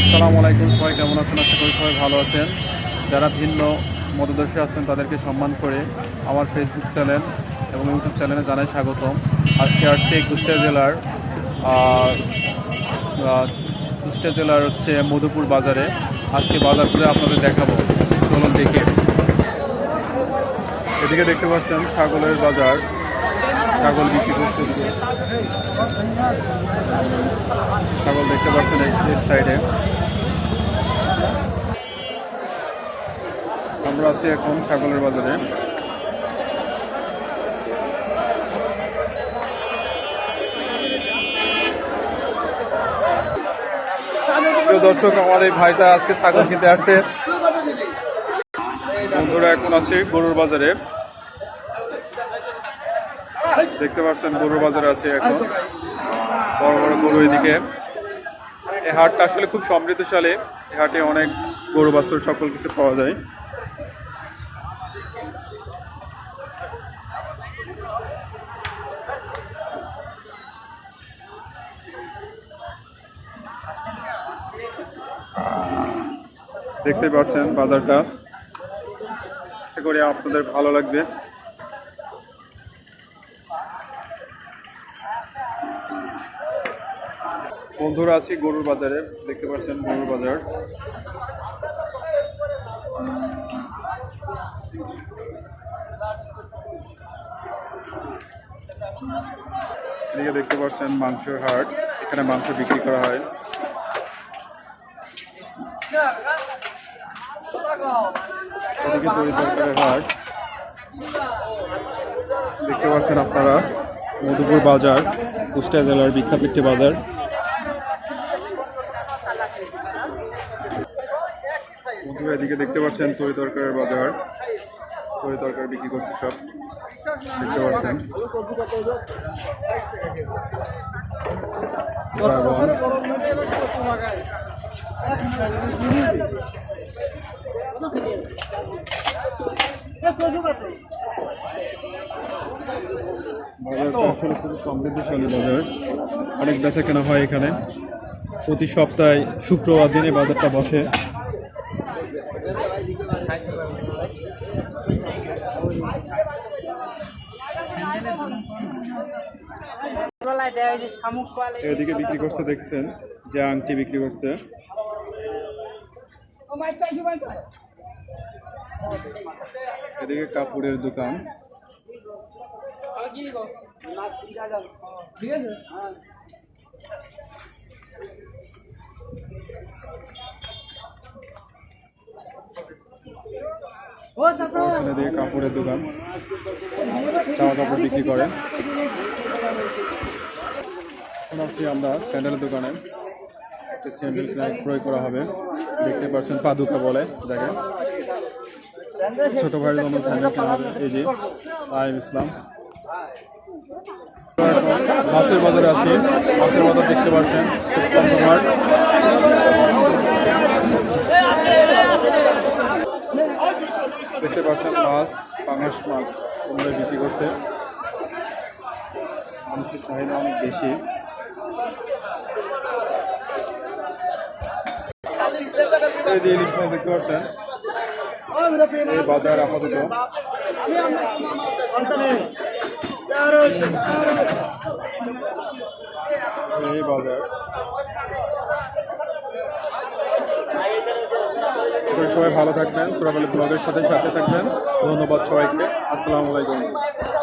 আসসালামু আলাইকুম, সবাই কেমন আছেন? আশা করি সবাই ভালো আছেন। যারা ভিন্ন মতদর্শী আছেন, তাদেরকে সম্মান করে আমার ফেসবুক চ্যানেল এবং ইউটিউব চ্যানেলে জানাই স্বাগতম। আজকে আসছে কুষ্টিয়া জেলার কুষ্টিয়া জেলার হচ্ছে মধুপুর বাজারে। আজকে বাজার করে আপনাদের দেখাবো। চলুন দেখে। এদিকে দেখতে পাচ্ছেন, ছাগলের বাজার। ছাগল বিক্রি এদিকে। ছাগল দেখতে পাচ্ছেন সাইডে। আমরা আছি এখন ছাগলের বাজারে। দর্শক, আমার এই ভাইটা আজকে ছাগল কিনতে আসছে। বন্ধুরা, এখন আছে গরুর বাজারে। দেখতে পাচ্ছেন, গরুর বাজার আছে এখন। বড় বড় গরু এদিকে। এই হাটটা আসলে খুব সমৃদ্ধশালী। এই হাটে অনেক গরু, বাছুর, সকল কিছু পাওয়া যায়। দেখতে পাচ্ছেন বাজারটা। আশা করি আপনাদের ভালো লাগবে। বন্ধুরা, আছি গরুর বাজারে। দেখতে পাচ্ছেন গরুর বাজার। এদিকে দেখতে পাচ্ছেন মাংসের হাট। এখানে মাংস বিক্রি করা হয়। হাট। দেখতে পাচ্ছেন আপনারা। মধুপুর বাজার, কুষ্টিয়া জেলার বিখ্যাত একটি বাজার। বন্ধুরা, এদিকে দেখতে পাচ্ছেন তরি তরকারের বাজার। তরি তরকারি বিক্রি করছে সব। দেখতে পাচ্ছেন বাজারটা আসলে খুব সমৃদ্ধশালী বাজার। অনেক বেচা কেনা হয় এখানে। প্রতি সপ্তাহে শুক্রবার দিনে বাজারটা বসে। এদিকে বিক্রি করছে দেখছেন, যে আংটি বিক্রি করছে। এদিকে কাপড়ের দোকান। ঠিক আছে কাপড়ের দোকান। জামা কাপড় বিক্রি করে। আছি আমরা স্যান্ডেলের দোকানে। একটা স্যান্ডেল ক্রয় করা হবে। দেখতে পাচ্ছেন পাদুকা বলে, দেখেন। ছোট ভাইয়ের জন্য স্যান্ডেল কেনা হবে। এই যে, আইম ইসলাম। মাছের বাজারে আছি। মাছের বাজার দেখতে পাচ্ছেন চমৎকার দেখতে পাচ্ছেন মাছ, পাঙাশ মাছ তোমরা বিক্রি করছে। মানুষের চাহিদা অনেক বেশি। এই যে ইলিশ মাছ দেখতে পাচ্ছেন, এই বাজার আপাতত। সবাই ভালো থাকবেন সুরাবালি ব্লগের সাথে সাথে থাকবেন। ধন্যবাদ সবাইকে। আসসালামু আলাইকুম।